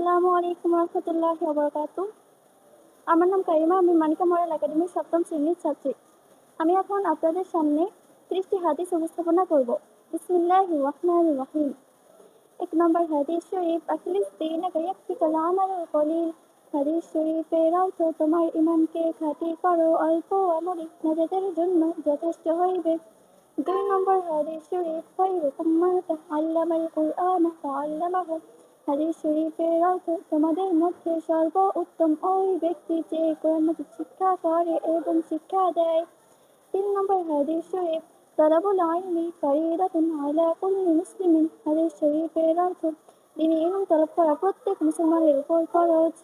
আসসালামু আলাইকুম রহমতুল্লাহ বরকাত আমার নাম কারিমা, আমি মানিকা মডেল একাডেমির সপ্তম শ্রেণির ছাত্রী। আমি এখন আপনাদের সামনে ত্রিশটি হাদিস উপস্থাপনা করব। বিসমিল্লাহ রহমান রহিম। এক নম্বর হাদিস শরীফ, আখলিস দিন ইয়াকফিকাল আমালুল কলিল। হাদিস শরীফের অর্থ, তোমার ইমানকে খাঁটি করো, অল্প আমলি নাজাতের জন্য যথেষ্ট হইবে। দুই নম্বর হাদিস শরীফ খায়রুকুম মান তাআল্লামাল কুরআন ফাআল্লামাহু। হাদিস শরীফের অর্থ তোমাদের মধ্যে সর্ব উত্তম ওই ব্যক্তি যে কোরআন মাজিদ শিক্ষা করে এবং শিক্ষা দেয়। তিন নম্বর হাদিস শরীফ তলাবুল আইনি ফরিদাতুন আলা কুল্লি মুসলিমিন। হাদিস শরীফের অর্থ তিনি তলব করা প্রত্যেক মুসলমানের উপর ফরজ।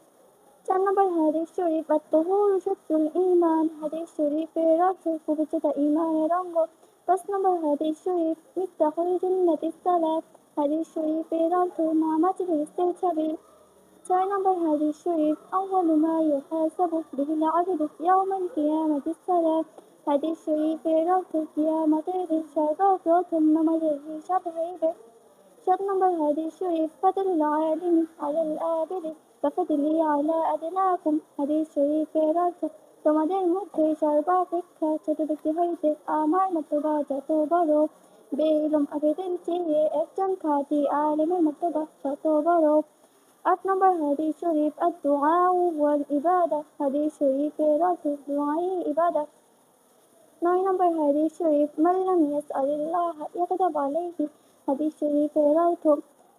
চার নম্বর হাদিস শরীফ, আত্মহুর শত্রুল ইমান হাদিস শরীফের অর্থ পবিত্রতা ইমানের অঙ্গ। পাঁচ নম্বর হাদিস শরীফ সালাত হাদিস শরীফের অর্থ নামাজ বেহেস্তের চাবি ছয় নম্বর হাদিস শরীফ আউয়ালু মা ইউহাসাবু বিহিল আবদু ইয়াউমাল কিয়ামাতি সালাত হাদিস শরীফের অর্থ কিয়ামতের দিন সর্বপ্রথম নামাজের হিসাব হইবে সাত নম্বর হাদিস শরীফ ফাদলুল আলিমি আলাল আবিদি কাফাদিলি আলা আদনাকুম হাদিস শরীফের অর্থ তোমাদের মধ্যে সর্বাপেক্ষা ছোট ব্যক্তি হইতে আমার মতবা যত বড় বেগম আবেদের চেয়ে একজন খাঁটি আলেমের মতবা তত বড় আট নম্বর হাদিস শরীফ আদ-দুআ ওয়াল ইবাদা হাদিস শরীফের অর্থ দুআই ইবাদা নয় নম্বর হাদিস শরীফ মাল্লাম ইয়াসআলিল্লাহ ইয়াকদাব আলাইহি হাদিস শরীফের অর্থ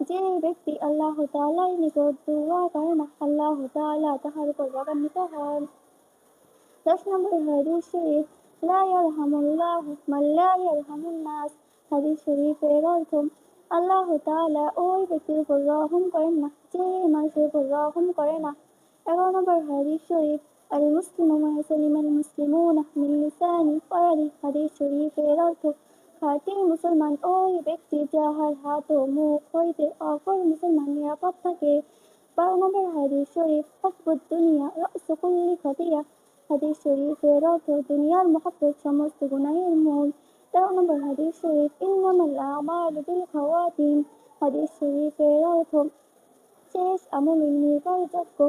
যে ব্যক্তি আল্লাহ তাআলার নিকট দোয়া করে না আল্লাহ তাআলা তাহার উপর রাগান্বিত হন দশ নম্বর হাদিস শরীফ লা ইয়ারহামুল্লাহু মান লা ইয়ারহামুন নাস হাদিস শরীফের অর্থ আল্লাহ তাআলা ওই ব্যক্তির উপর রহম করেন না যে মানুষের উপর রহম করে না এগারো নম্বর হাদিস শরীফ আল মুসলিমু মা সালিমাল মুসলিমুনা মিন লিসানি ওয়া হাদিস শরীফের অর্থ খাঁটি মুসলমান ওই ব্যক্তি যাহার হাত ও মুখ হইতে অপর মুসলমান নিরাপদ থাকে বারো নম্বর হাদিস শরীফ হকবুদ দুনিয়া রাসু কুল্লি খতিয়া হাদিস শরীফের অর্থ দুনিয়ার মহব্বত সমস্ত গুনাহের মূল হাদিস শরীফ ইন্নামাল আমালু বিল খাওয়াতিম হাদিস শরীফের অর্থ শেষ আমলের নির্ভরযোগ্য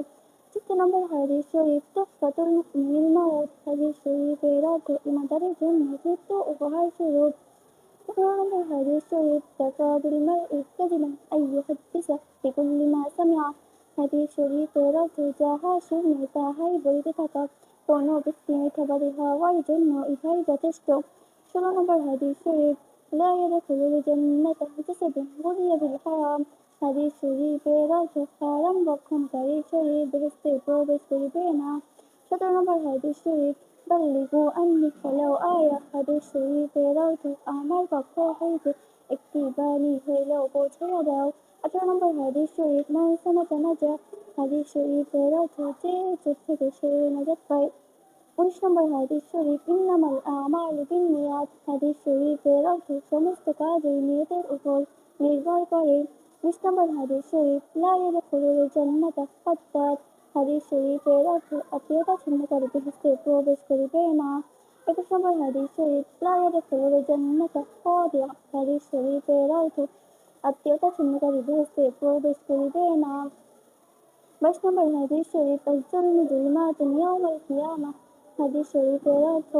চোদ্দ নম্বর হাদিস শরীফ তোফাতুল মুমিনিল মাউত হাদিস শরীফের অর্থ ইমানদারের জন্য মৃত্যু উপহার স্বরূপ পনেরো নম্বর হাদিস শরীফ তাকাবিল মারই কাযিবান আই ইউহাদ্দিসা বিকুল্লি মা সামিআ হাদিস শরীফের অর্থ যাহা শুনে তাহাই বলিতে থাকা কোনো ব্যক্তি মিথ্যাবাদী হওয়ার জন্য ইহাই যথেষ্ট صاحب هذه الشريف لا يدخل الجنة جسد غذي بالحرام هذه شريف رجل حرام بكم طريق شريف باستيقظ بالسلبينا شطر هذه الشريف بلغوا أني فلو آية هذه شريف رجل أعمال بكم حيث اكتباني لو بوجه يداو अठारह नंबर هذه الشريف ما يسمى تنجح هذه الشريف रथ जे जुत्थे الشريف शरीर नज़र উনিশ নম্বর হাদিস শরীফ ইন্নামাল আমালু বিন্নিয়াত হাদিস শরীফের অর্থ সমস্ত কাজই নিয়তের উপর নির্ভর করে বিশ নম্বর হাদিস শরীফ লা ইয়াদখুলুল জান্নাতা ফাত্তাত হাদিস শরীফের অর্থ আত্মীয়তা ছিন্নকারী বেহেশতে প্রবেশ করিবে না একুশ নম্বর হাদিস শরীফ লা ইয়াদখুলুল জান্নাতা খাদিয়া হাদিস শরীফের অর্থ আত্মীয়তা ছিন্নকারী বেহেশতে প্রবেশ করিবে না বাইশ নম্বর হাদিস শরীফ আজ-জুলমু জুলমাতুন ইয়াউমাল কিয়ামাহ হাদিস শরীফের অর্থ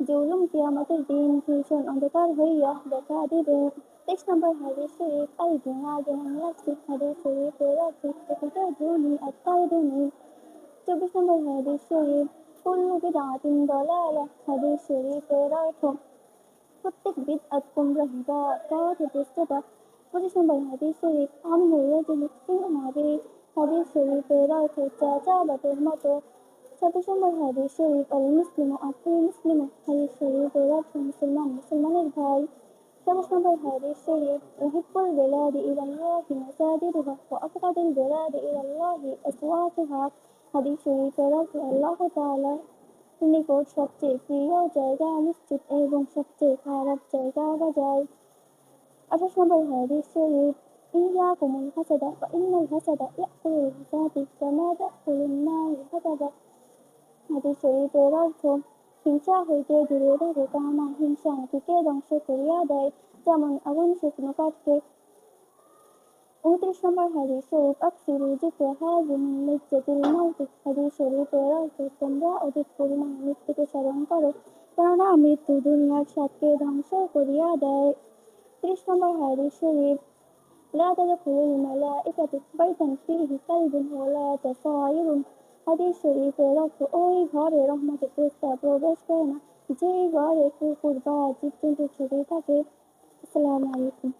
জুলুম কিয়ামতের দিন ভীষণ অন্ধকার হইয়া দেখা দিবে তেইশ নম্বর হাদিস শরীফ আল জিহাদু আন নাফসি হাদিস শরীফের অর্থ প্রকৃত জুনি আত্মার দুনি চব্বিশ নম্বর হাদিস শরীফ কুল্লু বিদআতিন দালালা হাদিস শরীফের অর্থ প্রত্যেক বিদআত গুমরাহি বা পথভ্রষ্টতা পঁচিশ নম্বর হাদিস শরীফ আমির রাজুল সিংহাবি হাদিস শরীফের অর্থ চাচা বাটের মতো ছাব্বিশ নম্বর হাদিস শরীফ আল মুসলিম আফি মুসলিম হাদিস শরীফের অর্থ মুসলমান মুসলমানের ভাই সাতাশ নম্বর হাদিস শরীফ উহিব্বুল বেলাদি ইলাল্লাহি মাসাজিদুহা ওয়া আবগাদুল বেলাদি ইলাল্লাহি আসওয়াতুহা হাদিস শরীফের অর্থ আল্লাহ তাআলা নিকট সবচেয়ে প্রিয় জায়গা মসজিদ এবং সবচেয়ে খারাপ জায়গা বাজার আঠাশ নম্বর হাদিস শরীফ ইয়াকুমুল হাসাদা ওয়া ইন্নাল হাসাদা ইয়াকুলুল হাসাদি কামা তাকুলুন নার হাসাদা হাদিস শরীফের অর্থ হিংসা হইতে দূরে থাকো কামনা হিংসা নাতিকে ধ্বংস করিয়া দেয় যেমন আগুন শুকনো কাঠকে উনত্রিশ নম্বর হাদিস শরীফ আকসিরু জিক্র হাজিম লিজ্জাতিল মাউতি হাদিস শরীফের অর্থ তোমরা অধিক পরিমাণে মৃত্যুকে স্মরণ করো কেননা মৃত্যু দুনিয়ার সাথে ধ্বংস করিয়া দেয় ত্রিশ নম্বর হাদিস শরীফ لا تدخل الملائكة بيتا فيه كلب ولا تصائر হাদিস শরীফে অর্থ ওই ঘরে রহমতে প্রস্তাব প্রবেশ করে না। যে ঘরে কুকুর বা জীবজন্তু ছুটে থাকে, আসসালামু আলাইকুম।